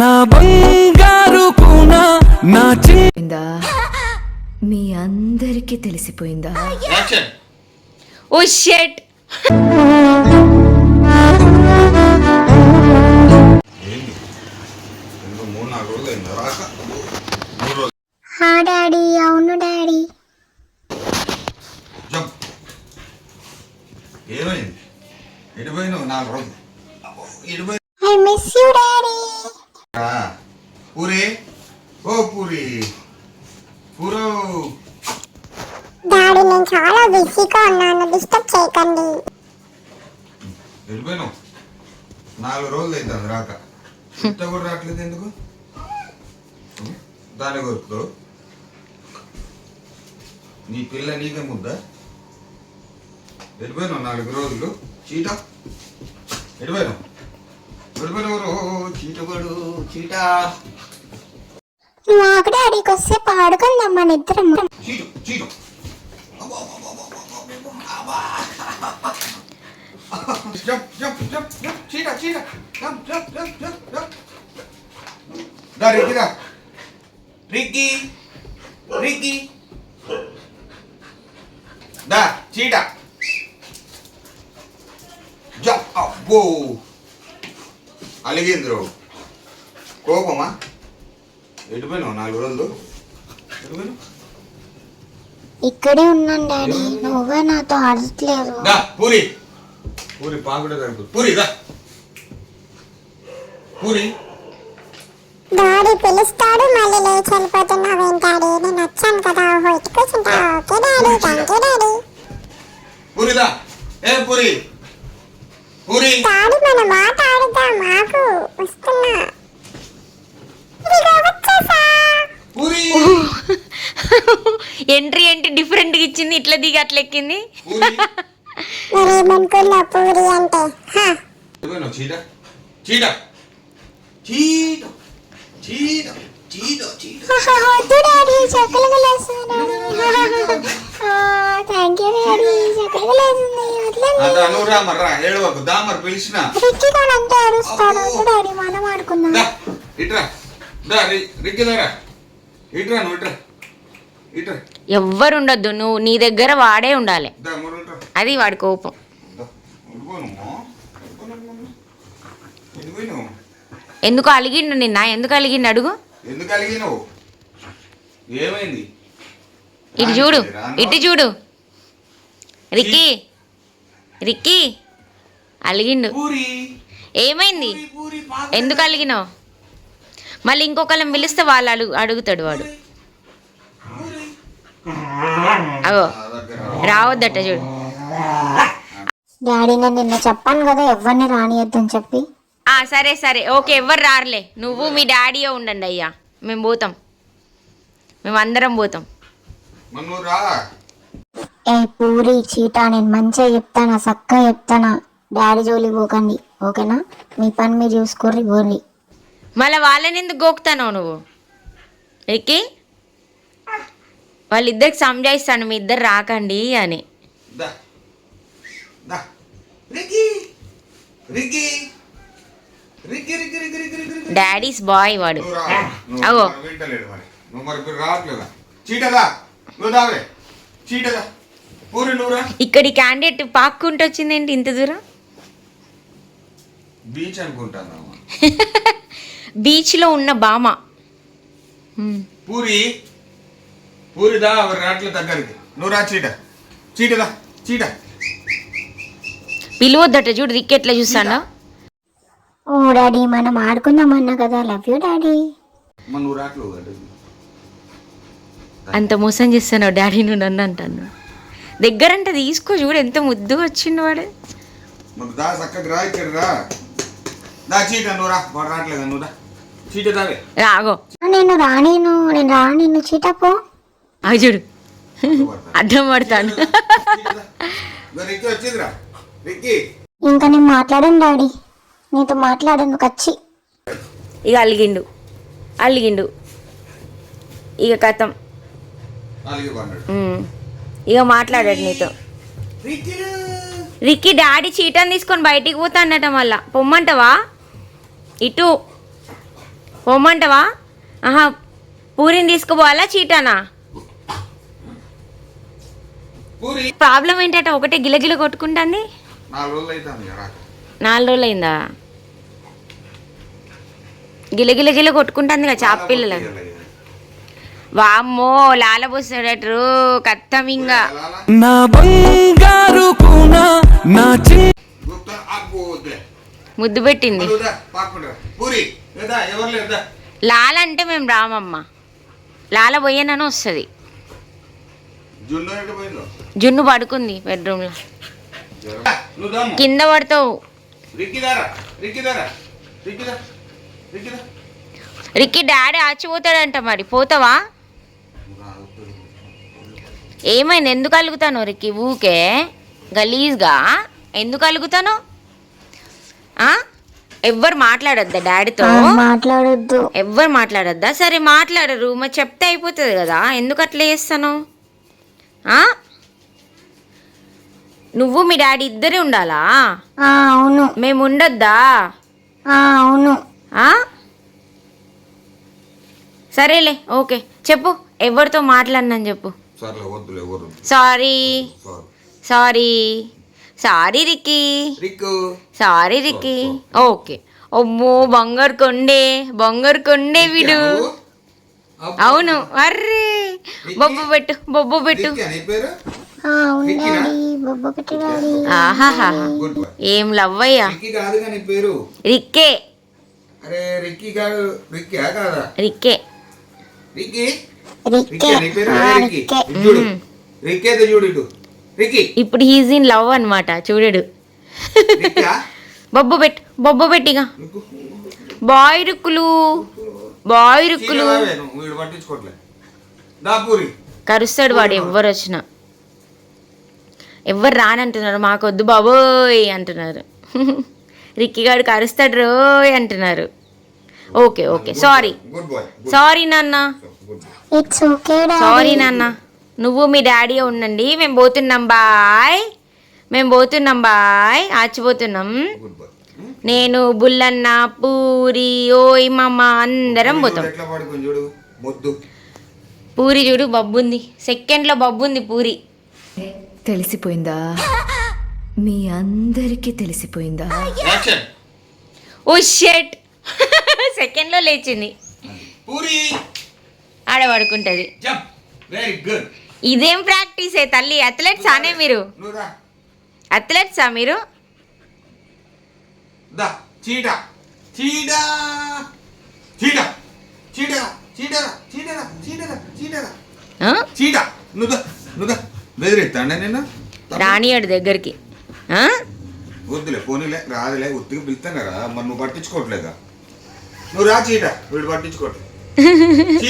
నా బంగారు కూన నా పోయిందా? మీ అందరికీ తెలిసిపోయిందా? ఓ షెట్. పూరి ఓ పూరి. పూరో. డాడీ నేను చాలా బిజీగా ఉన్నాను. డిస్టర్బ్ చేయకండి. వెళ్ళిపోయినావు. నాలుగు రోజులు అవుతుంది రాక. ఇంత కూడా రావట్లేదు ఎందుకు? దాని కొరకు నీ పిల్ల నీకే ముద్ద. వెళ్ళిపోయినావు నాలుగు రోజులు. చీట. వెళ్ళిపోయినావు. వెళ్ళిపోయినావు రో, చీటపడు చీట. నువ్వు ఆకడే అడిగి వస్తే పాడుకుందాం మన ఇద్దరం రిగ్గి చీట. అబ్బో. అలిగింద్రు. కోపమా? నాలుగు రోజులు? ఇక్కడే ఉన్నాను డాడీ. నువ్వే నాతో ఆడట్లేదు పూరి. పూరి పాకుడే కనుక పూరి దా. పూరి. డాడీ పిలుస్తాడు మళ్ళీ లేచి వెళ్ళిపోతున్నావేం డాడీ? ఎక్కింది ఇట్రా ఇట్రా నువ్వు ఇట్రా ఎవ్వరు ఉండొద్దు నువ్వు నీ దగ్గర వాడే ఉండాలి. అది వాడి కోపం. ఎందుకు అలిగిండు నిన్న? ఎందుకు అలిగిండు అడుగు? ఎందుకు అలిగినావు? ఏమైంది? ఇటు చూడు ఇటు చూడు. రిక్కీ రిక్కీ. అలిగిండు. ఏమైంది? ఎందుకు అలిగినావు? మళ్ళీ ఇంకొకళ్ళని పిలిస్తే వాళ్ళు అడుగు అడుగుతాడు వాడు. దగ్గర రావద్దట చూడు. డాడీ నేను నిన్న చెప్పాను కదా ఎవరిని రానియద్దని చెప్పి. ఆ సరే సరే. ఓకే ఎవ్వరు రారులే. నువ్వు మీ డాడీయో ఉండండి అయ్యా. మేము పోతాం. మేము అందరం పోతాం. ఏ పూరి చీట నేను మంచిగా చెప్తానా చక్కగా చెప్తానా? డాడీ జోలి పోకండి ఓకేనా? మీ పని మీరు చూసుకోర్రి గోర్రి మళ్ళీ వాళ్ళని ఎందుకు గోకుతానో నువ్వు? ఎక్కి? వాళ్ళిద్దరికి సంజాయిస్తాను మీ ఇద్దరు రాకండి అని. డాడీస్ బాయ్ వాడు. ఇక్కడ ఇక్కడి క్యాండిడేట్ పాక్కుంటూ వచ్చిందేంటి ఇంత దూరం? బీచ్ అనుకుంటాను బీచ్లో ఉన్న బామా. పూరి. పూరిదా ఎవరు రాట్ల దగ్గరికి. నువ్వు రా చీట. చీటదా చీట. పిలువద్దట చూడు రిక్ ఎట్లా చూస్తాడో. ఓ డాడీ మనం ఆడుకుందాం అన్నా కదా. Love you daddy. మన నువ్వు రాట్లేవు కదా అంత మోసం చేస్తున్నావు డాడీ నువ్వు నన్ను అంటాను. దగ్గరంట తీసుకో చూడు ఎంత ముద్దుగా వచ్చిండు వాడు. మరి దా చక్కగా రా ఇక్కడ రా. దా చీట నువ్వు రా. వాడు రావట్లేదా నువ్వు రా చీట దావే రాగో నేను రానీను నేను రానీను చీట పో. అవి చూడు. అడ్డం పడతాను. ఇంకా నేను మాట్లాడను డాడీ. నీతో మాట్లాడను కచ్చి. ఇక అలిగిండు. అలిగిండు. ఇక కథం. ఇక మాట్లాడాడు నీతో. రిక్కి డాడీ చీటని తీసుకొని బయటికి పోతాడట మళ్ళా. పొమ్మంటావా? ఇటు. పొమ్మంటావా? ఆహా పూరిని తీసుకుపోవాలా చీటానా? పూరి. ప్రాబ్లం ఏంటట ఒకటే గిలగిల కొట్టుకుంటుంది. నాలుగు రోజులు అవుతుంది నాలుగు రోజులు అయిందా గిలగిల గిల కొట్టుకుంటుంది కదా చాప పిల్లలు. వామ్మో లాలబోసేటట్టు కత్తం ఇంకా నా బంగారు నా ముద్దు పెట్టింది. లాల అంటే మేము రామమ్మ. లాల పోయేనని వస్తుంది. జున్ను పడుకుంది బెడ్రూమ్లో. కింద పడతావు. రిక్కిదారా రిక్కిదారా రిక్కిదా రిక్కిదా రిక్కి డాడీ ఆచిపోతాడంట మరి పోతావా? ఏమైంది ఎందుకు అలుగుతాను రిక్కి ఊకే? గలీజ్గా? ఎందుకు అలుగుతాను? ఆ? ఎవ్వరు మాట్లాడొద్దా డాడీతో? మాట్లాడొద్దు. ఎవ్వరు మాట్లాడొద్దా? సరే మాట్లాడరు మరి చెప్తే అయిపోతుంది కదా ఎందుకు అట్లా చేస్తాను? నువ్వు మీ డాడీ ఇద్దరే ఉండాలా? ఆ, అవును. మేము ఉండొద్దా? ఆ, అవును. ఆ? సరేలే ఓకే. చెప్పు ఎవరితో మాట్లాడినని చెప్పు. Sorry. Sorry. Sorry. Rikku. Sorry Ricky. Okay. అమ్మో బంగారు కొండే బంగారు కొండే వీడు. అవును. అర్రే. బొబ్బు పెట్టు బొబ్బు పెట్టు. ఏం లవ్ అయ్యా రిక్కే. రిక్కే ఇప్పుడు హీజ్ ఇన్ లవ్ అనమాట చూడడు. బొబ్బు పెట్టు బొబ్బు పెట్టిగా బాయ్ రుక్కులు. బాయ్ రుక్కులు. కరుస్తాడు వాడు ఎవ్వరు వచ్చినా. ఎవ్వరు రానంటున్నారు మాకొద్దు బాబోయ్ అంటున్నారు. రిక్కి గాడు కరుస్తాడు రోయ్ అంటున్నారు. Okay okay. Sorry good boy sorry నాన్న. సారీ నాన్న. నువ్వు మీ డాడీ ఉండండి మేము పోతున్నాం బాయ్. మేము పోతున్నాం బాయ్. ఆచిపోతున్నాం. బాయ్ నేను బుల్లన్న పూరి ఓయ్ మామ అందరం పోతాం ఎట్లా పడుకొని చూడు మొద్దు పూరి చూడు బబ్బుంది. సెకండ్లో బబ్బుంది పూరి. తెలిసిపోయిందా? మీ అందరికీ తెలిసిపోయిందా? ఓ షెట్. సెకండ్లో లేచింది. పూరి. ఆడ పడుకుంటుంది. జంప్. వెరీ గుడ్ ఇదేం ప్రాక్టీసే తల్లి? అథ్లెట్స్ అనే మీరు. అథ్లెట్సా మీరు? దా. చీట. చీట. చీట. చీట. రానియాడు దగ్గరికి. వద్దులే పోనీలే రాదులే ఒత్తికి పిలుస్తాను కదా మరి నువ్వు పట్టించుకోవట్లేదా? నువ్వు రా చీట వీడు పట్టించుకోవట్లేదు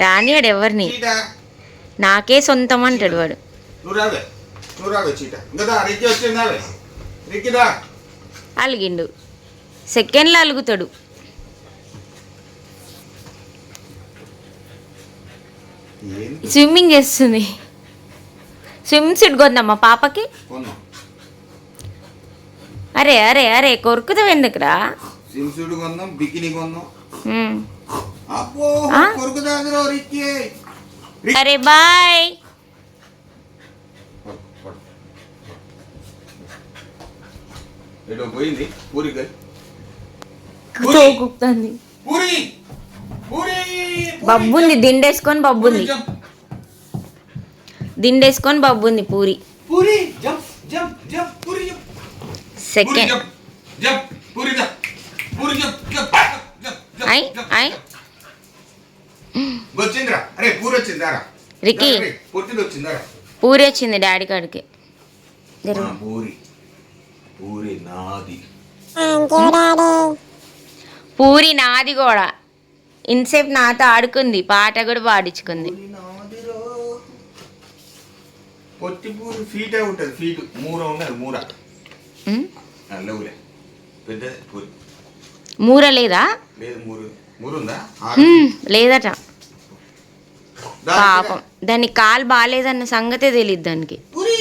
రానియాడు ఎవరిని? నాకే సొంతం అంటాడు వాడు. నువ్వు రావే నువ్వు రావే చీట. ఇంకా రిక్కి వచ్చిందావే? రిక్కిదా అలిగిండు. సెకండ్లో అలుగుతాడు. స్విమ్మింగ్ చేస్తుంది. స్విమ్ సూట్ కొందమ్మా పాపకి. అరే అరే అరే కొరుకుతావు ఎందుకురా? స్విమ్సూట్ కొందాం బికినీ కొందాం. అబ్బో రిక్కి. అరే బాయ్. పోయింది పూరికి పూరి పూరి! బబ్బుంది దిండేసుకొని బబ్బుంది దిండేసుకొని బబ్బుంది పూరి. సెకండ్ ఐ ఐ. పూరి వచ్చింది డాడీ కాడికి. పూరి నాది కూడా. ఇన్సేపు నాతో ఆడుకుంది పాట కూడా పాడించుకుంది. పూరి నాదిరో పొట్టి పూరి ఫీటే ఉంటుంది ఫీట్. మూర ఉన్నది మూర. ఉమ్? ఆ, లేవులే. పెద్దది పూరి మూర లేదా? లేదు మూరు మూరు ఉందా? ఉమ్, లేదట. పాపం. దాని కాలు బాగాలేదన్న సంగతే తెలియదు దానికి. పూరి.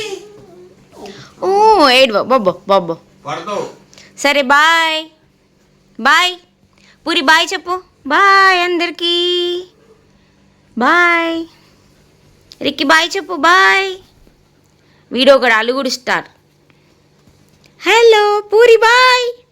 ఏడ్వో బొబ్బో బొబ్బో. సరే బాయ్. బాయ్. పూరి బాయ్ చెప్పు. బాయ్ అందరికీ. బాయ్. రిక్కి బాయ్ చెప్పు బాయ్. వీడియో కూడా అలుగుడు స్టార్. Hello Puri bye.